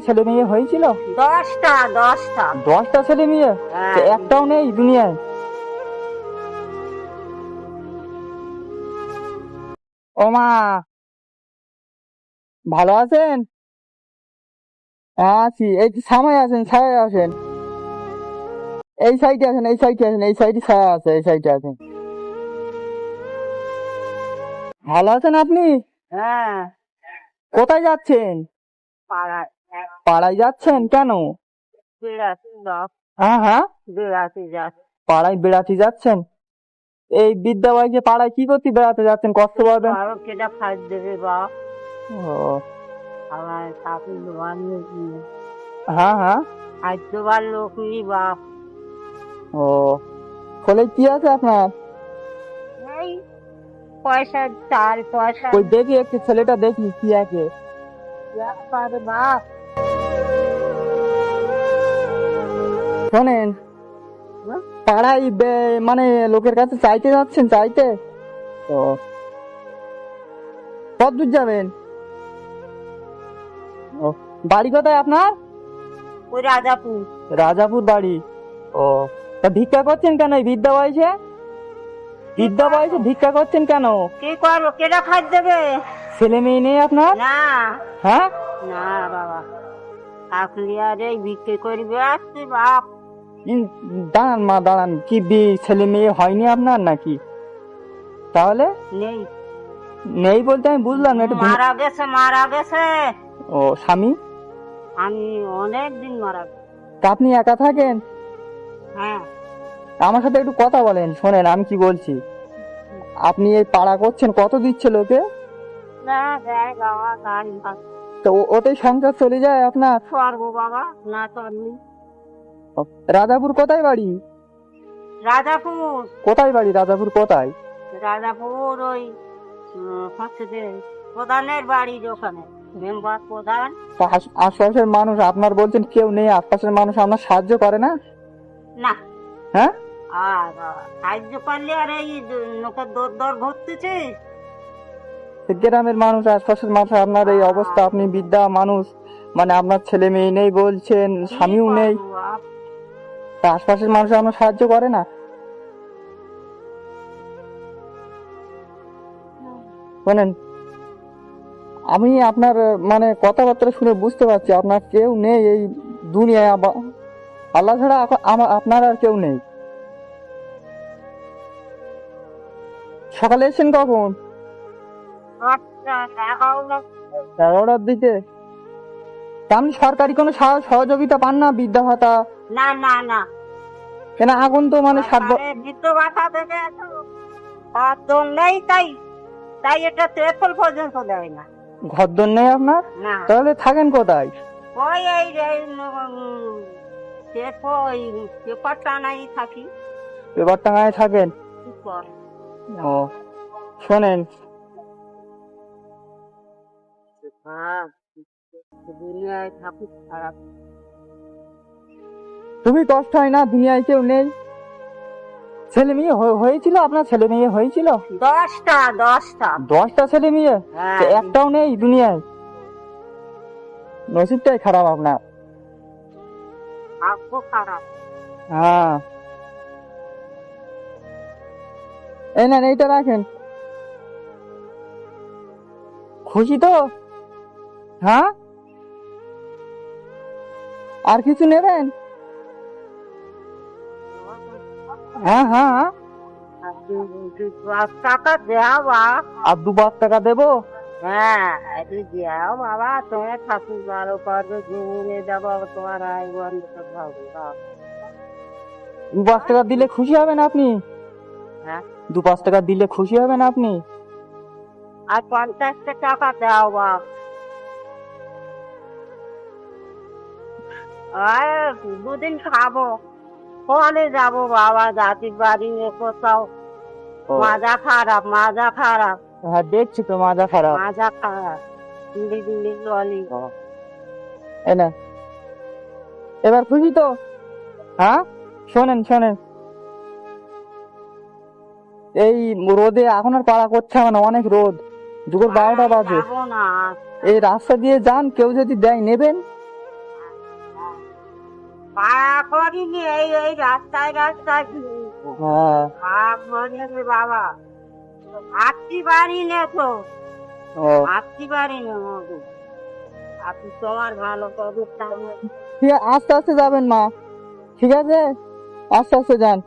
ছেলে মেয়ে হয়েছিল? দশটা দশটা। দশটা ছেলে মেয়ে? হ্যাঁ। একটাও নেই দুনিয়ায়। ও মা ভালো আছেন? আছি এই তো সামনে আছেন ছায়া আছেন। এই সাইডে আছেন এই সাইডে আছেন এই সাইডে ছায়া আছে এই সাইডে আছেন। ভালো আছেন আপনি? হ্যাঁ। কোথায় যাচ্ছেন? পাড়ায়। পাড়ায় যাচ্ছেন কেন? হ্যাঁ হ্যাঁ? যাচ্ছে। পাড়ায় বেড়াতে যাচ্ছেন? এই বিদ্যাবাইকে পাড়ায় কি করতে বেড়াতে যাচ্ছেন? কষ্ট পাবেন? আরও কেটা খাই দেবে বা। ও। আমার ঠাকুর দোকান হ্যাঁ হ্যাঁ? লোক বাপ ও। ফলে কি আছে আপনার? এই পয়সা চাল পয়সা। ওই দেখি একটু ছেলেটা দেখি কি আছে। বাপ। শোনেন পাড়ায় মানে লোকের কাছে চাইতে যাচ্ছেন চাইতে? ও। কত দূর যাবেন? ও বাড়ি কোথায় আপনার? ওই রাজাপুর। রাজাপুর বাড়ি। ও তা ভিক্ষা করছেন কেন এই বিদ্যা বয়সে? বিদ্যা বয়সে ভিক্ষা করছেন কেন? কি করব? কেটা খাই দেবে? ছেলে মেয়ে নেই আপনার? না। হ্যাঁ? না বাবা। থাকলি আর এই বিক্রি করবে আসছি বাপ? দাঁড়ান মা দাঁড়ান। কি বি- ছেলে মেয়ে হয়নি আপনার নাকি? তাহলে? নেই। নেই বলতে আমি বুঝলাম না একটু মারা গেছে মারা গেছে। ও স্বামী? আমি অনেক দিন মারা তা আপনি একা থাকেন? হ্যাঁ। আমার সাথে একটু কথা বলেন শোনেন আমি কি বলছি? আপনি এই পাড়া করছেন কত দিচ্ছে লোকে? তো ওতেই সংসার চলে যায় আপনার? বাবা না চলবি রাজাপুর কোথায় বাড়ি? রাজাপুর কোথায় বাড়ি রাজাপুর কোথায়? রাজাপুর ওই হচ্ছে প্রধানের বাড়ির ওখানে মেম্বার প্রধান। আশপাশের মানুষ আপনার বলছেন কেউ নেই আশপাশের মানুষ আপনার সাহায্য করে না? না। হ্যাঁ? আর সাহায্য করলে আর এই লোকের দর দর ঘটতেছে। গ্রামের মানুষ আশপাশের মানুষ আপনার এই অবস্থা আপনি বিদ্যা মানুষ মানে আপনার ছেলে মেয়ে নেই বলছেন স্বামীও নেই। তা আশপাশের মানুষ আপনার সাহায্য করে না? শোনেন আমি আপনার মানে কথাবার্তা শুনে বুঝতে পারছি আপনার কেউ নেই এই দুনিয়ায় আল্লাহ ছাড়া আপ- আপনার আর কেউ নেই। সকালে এসেছেন কখন? আচ্ছা এগারোটার দিকে? তা আপনি সরকারি কোনো সহযোগিতা পান না বিদ্যা ভাতা? না না না। কেন আগুন তো মানে সাত বৃদ্ধ ভাতা থেকে আর দোল নেই তাই তাই এটা তেপল পর্যন্ত দেয় না। ঘরদোর নেই আপনার? না। তাহলে থাকেন কোথায়? ওই এই পেপার ওই পেপার টানাই থাকি। এবার টাঙায় থাকেন? ও শোনেন। হ্যাঁ। দুনিয়ায় ঠাকুর খারাপ। খুবই কষ্ট হয় না? দুনিয়ায় কেউ নেই। ছেলে মেয়ে হয়েছিল? আপনার ছেলে মেয়ে হয়েছিল? দশটা দশটা। দশটা ছেলে মেয়ে? হ্যাঁ। একটাও নেই দুনিয়ায়। নসিবটাই খারাপ আপনার। খারাপ। হ্যাঁ। এই নেন এইটা রাখেন। খুশি তো? হ্যাঁ? আর কিছু নেবেন? হ্যাঁ হ্যাঁ। আর দু- পাঁচ টাকা দেওয়া আর দু পাঁচ টাকা দেবো? হ্যাঁ দেওয়া বাবা। তোমার ঠাকুর ভালো করবে ঘুরে যাব তোমার আয় বন্ধ হবে দু পাঁচ টাকা দিলে খুশি হবেন আপনি? হ্যাঁ। দু পাঁচ টাকা দিলে খুশি হবেন আপনি? আর পঞ্চাশটা টাকা দাও বাপ আর দুদিন খাব। ফলে যাব বাবা জাতির বাড়ি কোথাও? মাজা খারাপ মাজা খারাপ। হ্যাঁ দেখছি তো মাজা খারাপ। মাজা খারাপ। এই এবার খুশি তো? হ্যাঁ? শোনেন শোনেন। এই রোদে এখন আর পাড়া করছে হবে না অনেক রোদ। দুপুর বারোটা বাজে। না। এই রাস্তা দিয়ে যান কেউ যদি দেয় নেবেন? পায়া করিনি এই এই রাস্তায় রাস্তায়। হ্যাঁ। পায়া করিনি বাবা। ভাবতে পারি না তো। ভাবতে পারি না মধু। আপনি তোমার ভালো আছে আস্তে আস্তে যাবেন মা। ঠিক আছে? আস্তে আস্তে যান।